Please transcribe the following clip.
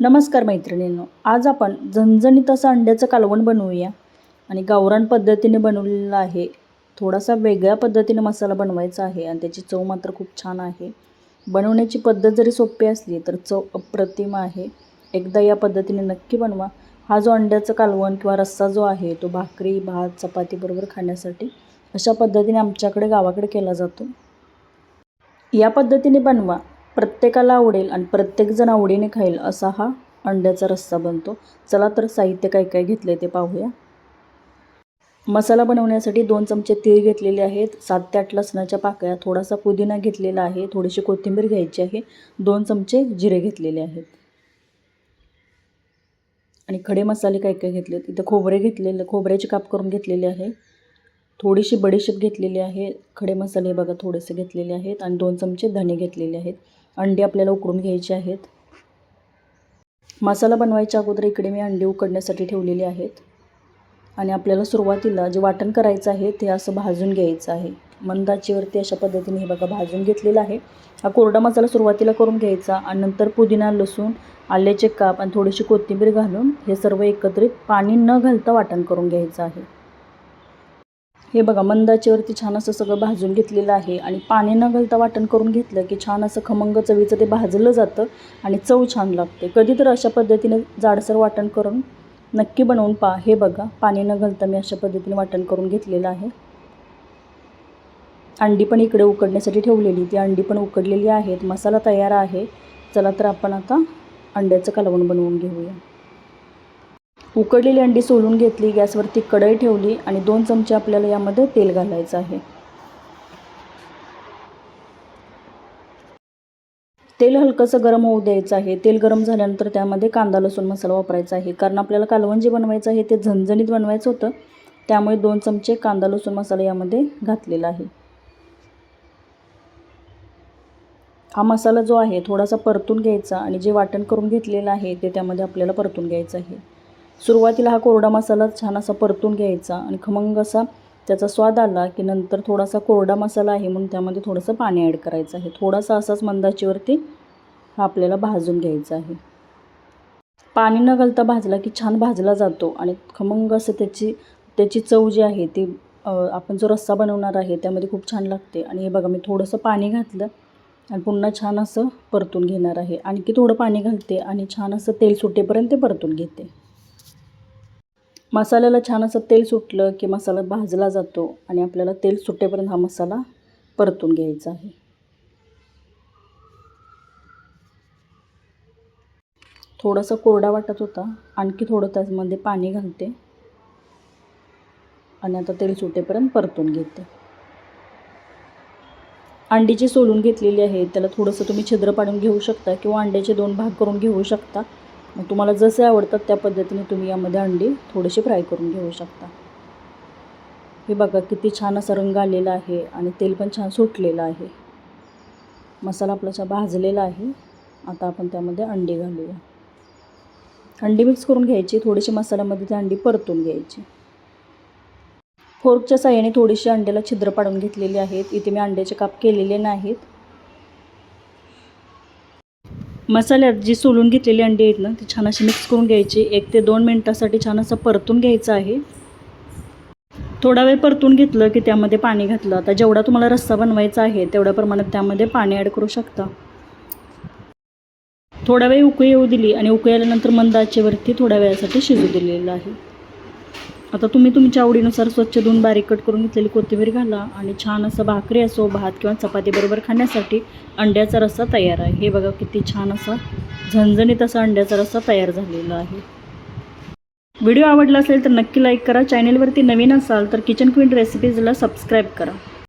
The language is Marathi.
नमस्कार मैत्रिणींनो आज आपण झणझणीत असं अंड्याचं कालवण बनवूया. आणि गावरान पद्धतीने बनवलेलं आहे. थोडासा वेगळ्या पद्धतीने मसाला बनवायचा आहे आणि त्याची चव मात्र खूप छान आहे. बनवण्याची पद्धत जरी सोपी असली तर चव अप्रतिम आहे. एकदा या पद्धतीने नक्की बनवा. हा जो अंड्याचं कालवण किंवा रस्सा जो आहे तो भाकरी भात चपातीबरोबर खाण्यासाठी अशा पद्धतीने आमच्याकडे गावाकडे केला जातो. या पद्धतीने बनवा. प्रत्येकाला आवडेल आणि प्रत्येकजण आवडीने खाईल असा हा अंड्याचा रस्सा बनतो. चला तर साहित्य काय काय घेतलं आहे ते पाहूया. मसाला बनवण्यासाठी दोन चमचे तीळ घेतलेले आहेत. सात ते आठ लसणाच्या पाकळ्या थोडासा पुदिना घेतलेला आहे थोडीशी कोथिंबीर घ्यायची आहे दोन चमचे जिरे घेतलेले आहेत. आणि खडे मसाले काय काय घेतले इथं खोबरे घेतलेले खोबऱ्याची काप करून घेतलेले आहे. थोडीशी बडीशेप घेतलेली आहे. खडे मसाले बघा थोडेसे घेतलेले आहेत. आणि दोन चमचे धने घेतलेले आहेत. अंडी आपल्याला उकडून घ्यायची आहेत. मसाला बनवायच्या अगोदर इकडे मी अंडी उकडण्यासाठी ठेवलेली आहेत. आणि आपल्याला सुरुवातीला जे वाटण करायचं आहे ते असं भाजून घ्यायचं आहे. मंदाचीवरती अशा पद्धतीने हे बघा भाजून घेतलेला आहे. हा कोरडा मसाला सुरुवातीला करून घ्यायचा आणि नंतर पुदिना लसूण आल्याचे काप आणि थोडीशी कोथिंबीर घालून हे सर्व एकत्रित पाणी न घालता वाटण करून घ्यायचं आहे. हे बघा मंदाचीवरती छान असं सगळं भाजून घेतलेलं आहे आणि पाणी न घालता वाटण करून घेतलं की छान असं खमंग चवीचं ते भाजलं जातं आणि चव छान लागते. कधी तर अशा पद्धतीने जाडसर वाटण करून नक्की बनवून पहा. हे बघा पाणी न घालता मी अशा पद्धतीने वाटण करून घेतलेलं आहे. अंडी पण इकडे उकडण्यासाठी ठेवलेली. ती अंडी पण उकडलेली आहेत. मसाला तयार आहे. चला तर आपण आता अंड्याचं कालवण बनवून घेऊया. उकडलेली अंडी सोलून घेतली गॅसवरती कढई ठेवली आणि दोन चमचे आपल्याला यामध्ये तेल घालायचं आहे. तेल हलकंसं गरम होऊ द्यायचं आहे. तेल गरम झाल्यानंतर त्यामध्ये कांदा लसूण मसाला वापरायचा आहे. कारण आपल्याला कालवण जे बनवायचं आहे ते झणझणीत बनवायचं होतं. त्यामुळे दोन चमचे कांदा लसूण मसाला यामध्ये घातलेला आहे. हा मसाला जो आहे थोडासा परतून घ्यायचा आणि जे वाटण करून घेतलेलं आहे ते त्यामध्ये आपल्याला परतून घ्यायचं आहे. सुरुवातीला हा कोरडा मसाला छान असा परतून घ्यायचा आणि खमंग असा त्याचा स्वाद आला की नंतर थोडासा कोरडा मसाला आहे म्हणून त्यामध्ये थोडंसं पाणी ॲड करायचं आहे. थोडासा असाच मंदाचीवरती हा आपल्याला भाजून घ्यायचा आहे. पाणी न घालता भाजला की छान भाजला जातो आणि खमंग असं त्याची त्याची चव जी आहे ती आपण जो रस्सा बनवणार आहे त्यामध्ये खूप छान लागते. आणि हे बघा मी थोडंसं पाणी घातलं आणि पुन्हा छान असं परतून घेणार आहे. आणखी थोडं पाणी घालते आणि छान असं तेल सुटेपर्यंत ते परतून घेते. मसाल्याला छान असं तेल सुटलं की मसाला भाजला जातो आणि आपल्याला तेल सुटेपर्यंत हा मसाला परतून घ्यायचा आहे. थोडासा कोरडा वाटत होता. आणखी थोडं त्यामध्ये पाणी घालते. आणि आता तेल सुटेपर्यंत परतून घेते. अंडीची सोलून घेतलेली आहे त्याला थोडंसं तुम्ही छिद्र पाडून घेऊ शकता किंवा अंड्याचे दोन भाग करून घेऊ शकता. मग तुम्हाला जसे आवडतात त्या पद्धतीने तुम्ही यामध्ये अंडी थोडेसे फ्राय करून घेऊ शकता. हे बघा किती छान असा रंग आलेला आहे आणि तेल पण छान सुटलेलं आहे. मसाला आपला भाजलेला आहे. आता आपण त्यामध्ये अंडी घालूया. अंडी मिक्स करून घ्यायची. थोडीशी मसाल्यामध्ये ती अंडी परतून घ्यायची. फोर्कच्या साह्याने थोडीशी अंड्याला छिद्र पाडून घेतलेली आहेत. इथे मी अंड्याचे काप केलेले नाहीत. मसाल्यात जी सोलून घेतलेली अंडी आहेत ना ती छान अशी मिक्स करून घ्यायची. एक ते दोन मिनटासाठी छान असं परतून घ्यायचं आहे. थोडा वेळ परतून घेतलं की त्यामध्ये पाणी घातलं. आता जेवढा तुम्हाला रस्सा बनवायचा आहे तेवढ्या प्रमाणात त्यामध्ये पाणी ॲड करू शकता. थोडा वेळ उकळी येऊ दिली आणि उकळी आल्यानंतर मंद आचेवरती थोड्या वेळासाठी शिजू दिलेलं आहे. आता तुम्ही तुमच्या आवडीनुसार स्वच्छ धुवून बारीक कट करून घेतलेली कोथिंबीर घाला आणि छान असं भाकरी असो भात किंवा चपातीबरोबर खाण्यासाठी अंड्याचा रस्सा तयार आहे. हे बघा किती छान असा झणझणीत असा अंड्याचा रस्सा तयार झालेला आहे. व्हिडिओ आवडला असेल तर नक्की लाईक करा. चॅनेलवरती नवीन असाल तर किचन क्वीन रेसिपीजला सबस्क्राईब करा.